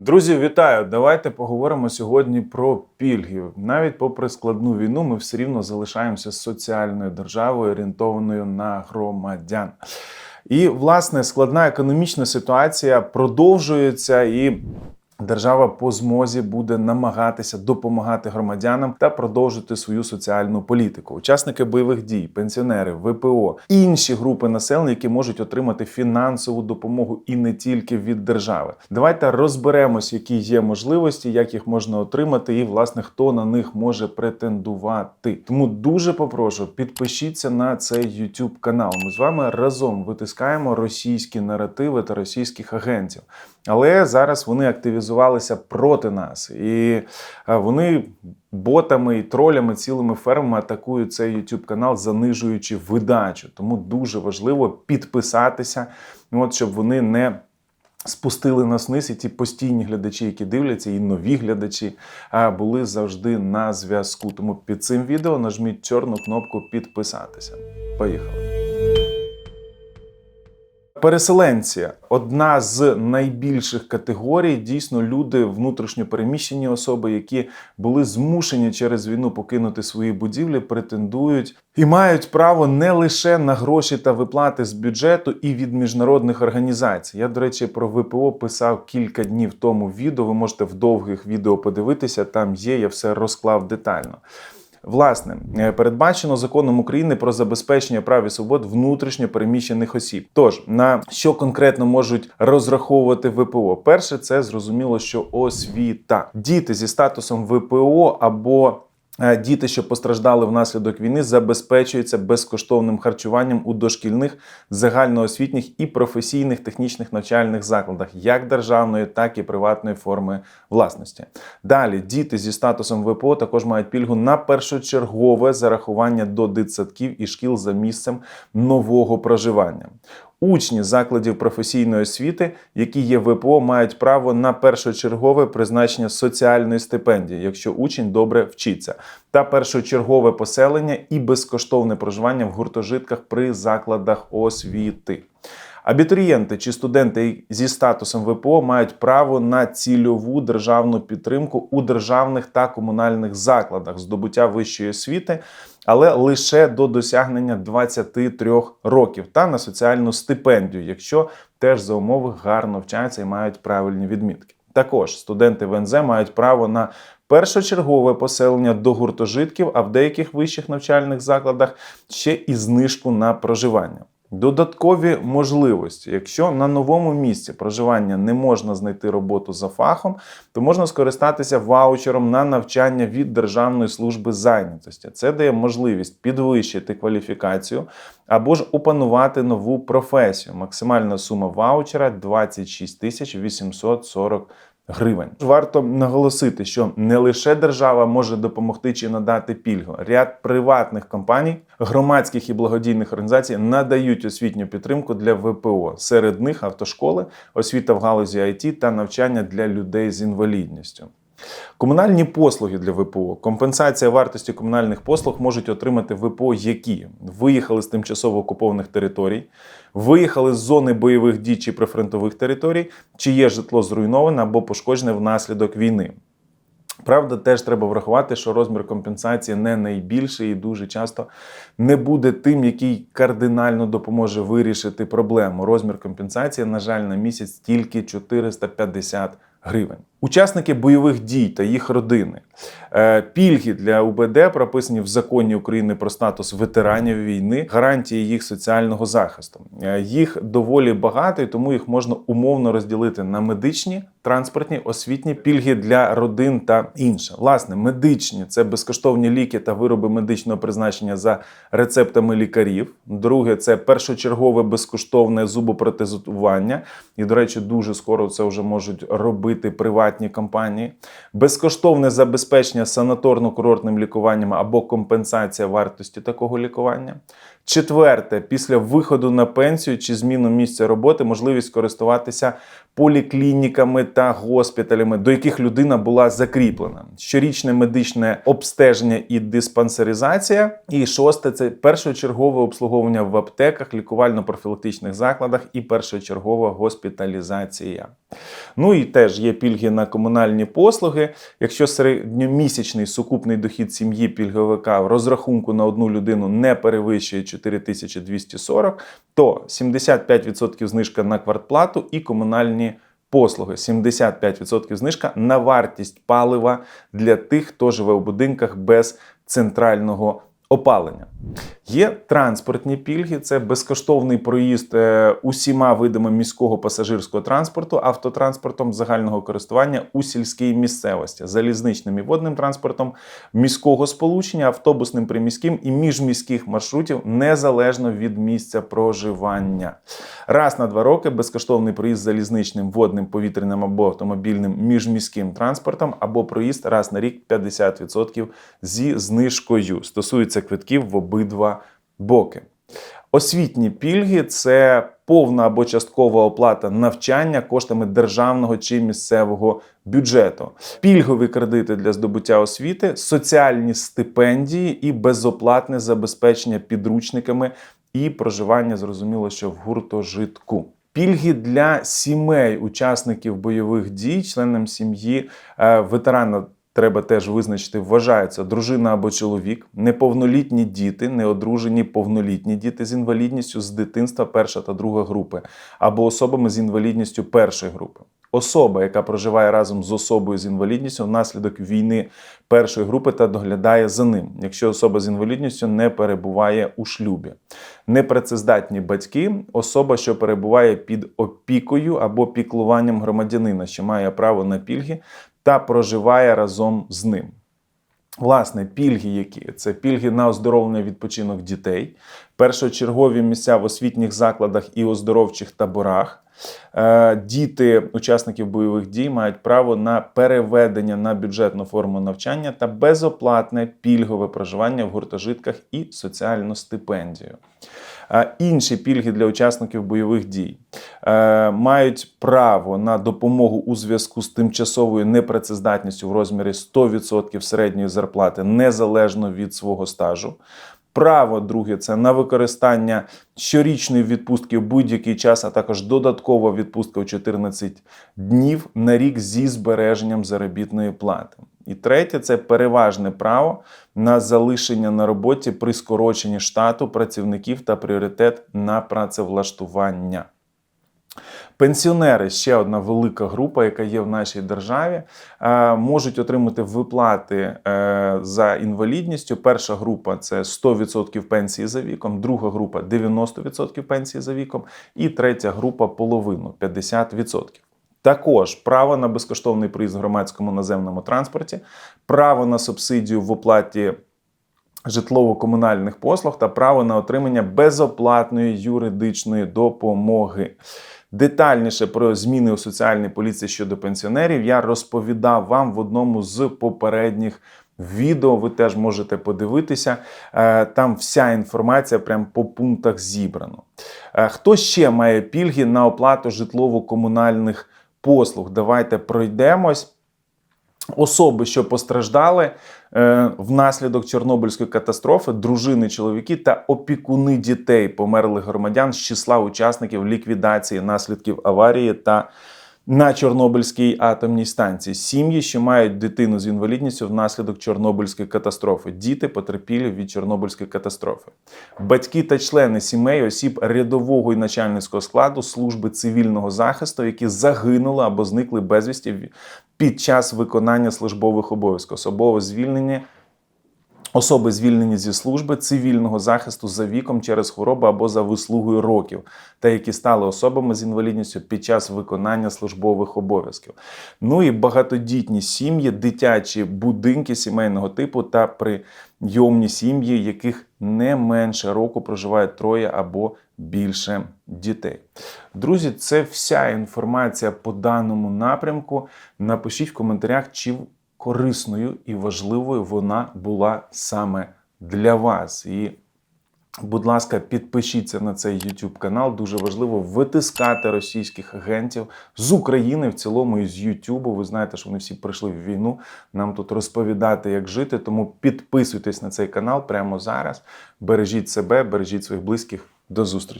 Друзі, вітаю! Давайте поговоримо сьогодні про пільги. Навіть попри складну війну, ми все рівно залишаємося соціальною державою, орієнтованою на громадян. І, власне, складна економічна ситуація продовжується і. Держава по змозі буде намагатися допомагати громадянам та продовжити свою соціальну політику. Учасники бойових дій, пенсіонери, ВПО, інші групи населення, які можуть отримати фінансову допомогу і не тільки від держави. Давайте розберемось, які є можливості, як їх можна отримати, і власне хто на них може претендувати. Тому дуже попрошу підпишіться на цей YouTube канал. Ми з вами разом витискаємо російські наративи та російських агентів. Але зараз вони активізувалися проти нас, і е, вони ботами і тролями, цілими фермами атакують цей YouTube канал, занижуючи видачу. Тому дуже важливо підписатися, от щоб вони не. Спустили нас вниз, і ті постійні глядачі, які дивляться, і нові глядачі були завжди на зв'язку. Тому під цим відео нажміть чорну кнопку підписатися. Поїхали. Переселенці одна з найбільших категорій. Дійсно, люди, внутрішньо переміщені особи, які були змушені через війну покинути свої будівлі, претендують і мають право не лише на гроші та виплати з бюджету і від міжнародних організацій. Я, до речі, про ВПО писав кілька днів тому відео. Ви можете в довгих відео подивитися. Там є, я все розклав детально. Власне, передбачено законом України про забезпечення прав і свобод внутрішньо переміщених осіб. Тож на що конкретно можуть розраховувати ВПО? Перше, це зрозуміло, що освіта. Діти зі статусом ВПО або Діти, що постраждали внаслідок війни, забезпечуються безкоштовним харчуванням у дошкільних, загальноосвітніх і професійних технічних навчальних закладах, як державної, так і приватної форми власності. Далі діти зі статусом ВПО також мають пільгу на першочергове зарахування до дитсадків і шкіл за місцем нового проживання. Учні закладів професійної освіти, які є ВПО, мають право на першочергове призначення соціальної стипендії, якщо учень добре вчиться, та першочергове поселення і безкоштовне проживання в гуртожитках при закладах освіти. Абітурієнти чи студенти зі статусом ВПО мають право на цільову державну підтримку у державних та комунальних закладах здобуття вищої освіти, але лише до досягнення 23 років та на соціальну стипендію, якщо теж за умови гарно вчаться і мають правильні відмітки. Також студенти ВНЗ мають право на першочергове поселення до гуртожитків, а в деяких вищих навчальних закладах ще і знижку на проживання. Додаткові можливості. Якщо на новому місці проживання не можна знайти роботу за фахом, то можна скористатися ваучером на навчання від Державної служби зайнятості. Це дає можливість підвищити кваліфікацію або ж опанувати нову професію. Максимальна сума ваучера 26 тисяч 840 гривень. Варто наголосити, що не лише держава може допомогти чи надати пільгу. Ряд приватних компаній, громадських і благодійних організацій надають освітню підтримку для ВПО. Серед них автошколи, освіта в галузі IT та навчання для людей з інвалідністю. Комунальні послуги для ВПО. Компенсація вартості комунальних послуг можуть отримати ВПО, які виїхали з тимчасово окупованих територій, виїхали з зони бойових дій чи прифронтових територій, чиє житло зруйноване або пошкоджене внаслідок війни. Правда, теж треба врахувати, що розмір компенсації не найбільший і дуже часто не буде тим, який кардинально допоможе вирішити проблему. Розмір компенсації, на жаль, на місяць тільки 450 гривень. Учасники бойових дій та їх родини. Е, Пільги для УБД прописані в законі України про статус ветеранів війни, гарантії їх соціального захисту. Е, Їх доволі багато, і тому їх можна умовно розділити на медичні, транспортні, освітні пільги для родин та інше. Власне, медичні це безкоштовні ліки та вироби медичного призначення за рецептами лікарів. Друге це першочергове безкоштовне зубопротезування. І, до речі, дуже скоро це вже можуть робити приватні компанії. Безкоштовне забезпечення санаторно-курортним лікуванням або компенсація вартості такого лікування. Четверте, після виходу на пенсію чи зміну місця роботи, можливість користуватися поліклініками та госпіталями, до яких людина була закріплена. Щорічне медичне обстеження і диспансеризація. І шосте це першочергове обслуговування в аптеках, лікувально-профілактичних закладах і першочергова госпіталізація. Ну і теж є пільги на комунальні послуги. Якщо середньомісячний сукупний дохід сім'ї пільговика в розрахунку на одну людину не перевищує 4240, то 75% знижка на квартплату і комунальні послуги. 75% знижка на вартість палива для тих, хто живе у будинках без центрального опалення. Є транспортні пільги, це безкоштовний проїзд е, усіма видами міського пасажирського транспорту, автотранспортом загального користування у сільській місцевості, залізничним і водним транспортом, міського сполучення, автобусним приміським і міжміських маршрутів незалежно від місця проживання. Раз на два роки безкоштовний проїзд залізничним, водним, повітряним або автомобільним міжміським транспортом, або проїзд раз на рік 50% зі знижкою. Стосується квитків в обидва боки. Освітні пільги це повна або часткова оплата навчання коштами державного чи місцевого бюджету, пільгові кредити для здобуття освіти, соціальні стипендії і безоплатне забезпечення підручниками і проживання, зрозуміло, що в гуртожитку. Пільги для сімей учасників бойових дій, членам сім'ї е, ветерана треба теж визначити, вважаються дружина або чоловік, неповнолітні діти, неодружені повнолітні діти з інвалідністю з дитинства перша та друга групи, або особами з інвалідністю першої групи. Особа, яка проживає разом з особою з інвалідністю внаслідок війни першої групи та доглядає за ним, якщо особа з інвалідністю не перебуває у шлюбі, непрацездатні батьки, особа, що перебуває під опікою або піклуванням громадянина, що має право на пільги та проживає разом з ним. Власне, пільги, які це пільги на оздоровлення відпочинок дітей, першочергові місця в освітніх закладах і оздоровчих таборах. Е, діти учасників бойових дій мають право на переведення на бюджетну форму навчання та безоплатне пільгове проживання в гуртожитках і соціальну стипендію. Інші пільги для учасників бойових дій е, мають право на допомогу у зв'язку з тимчасовою непрацездатністю в розмірі 100% середньої зарплати незалежно від свого стажу. Право друге це на використання щорічної відпустки в будь-який час, а також додаткова відпустка у 14 днів на рік зі збереженням заробітної плати. І третє це переважне право на залишення на роботі при скороченні штату працівників та пріоритет на працевлаштування. Пенсіонери ще одна велика група, яка є в нашій державі, е, можуть отримати виплати е, за інвалідністю. Перша група це 100% пенсії за віком, друга група 90% пенсії за віком, і третя група половину 50%. Також право на безкоштовний проїзд в громадському наземному транспорті, право на субсидію в оплаті житлово-комунальних послуг та право на отримання безоплатної юридичної допомоги. Детальніше про зміни у соціальній поліції щодо пенсіонерів я розповідав вам в одному з попередніх відео. Ви теж можете подивитися. Е, там вся інформація прямо по пунктах зібрано. Е, хто ще має пільги на оплату житлово-комунальних послуг? Давайте пройдемось. Особи, що постраждали е, внаслідок Чорнобильської катастрофи, дружини, чоловіки та опікуни дітей померлих громадян з числа учасників ліквідації наслідків аварії та на Чорнобильській атомній станції, сім'ї, що мають дитину з інвалідністю внаслідок Чорнобильської катастрофи, діти потерпілі від Чорнобильської катастрофи, батьки та члени сімей, осіб рядового і начальницького складу служби цивільного захисту, які загинули або зникли безвісті під час виконання службових обов'язків, особове звільнення. Особи звільнені зі служби цивільного захисту за віком через хворобу або за вислугою років, та які стали особами з інвалідністю під час виконання службових обов'язків. Ну і багатодітні сім'ї, дитячі будинки сімейного типу та прийомні сім'ї, яких не менше року проживають троє або більше дітей. Друзі, це вся інформація по даному напрямку. Напишіть в коментарях, чи корисною і важливою вона була саме для вас. І Будь ласка, підпишіться на цей YouTube канал. Дуже важливо витискати російських агентів з України в цілому і з YouTube. Ви знаєте, що вони всі прийшли в війну. Нам тут розповідати, як жити. Тому підписуйтесь на цей канал прямо зараз. Бережіть себе, бережіть своїх близьких. До зустрічі.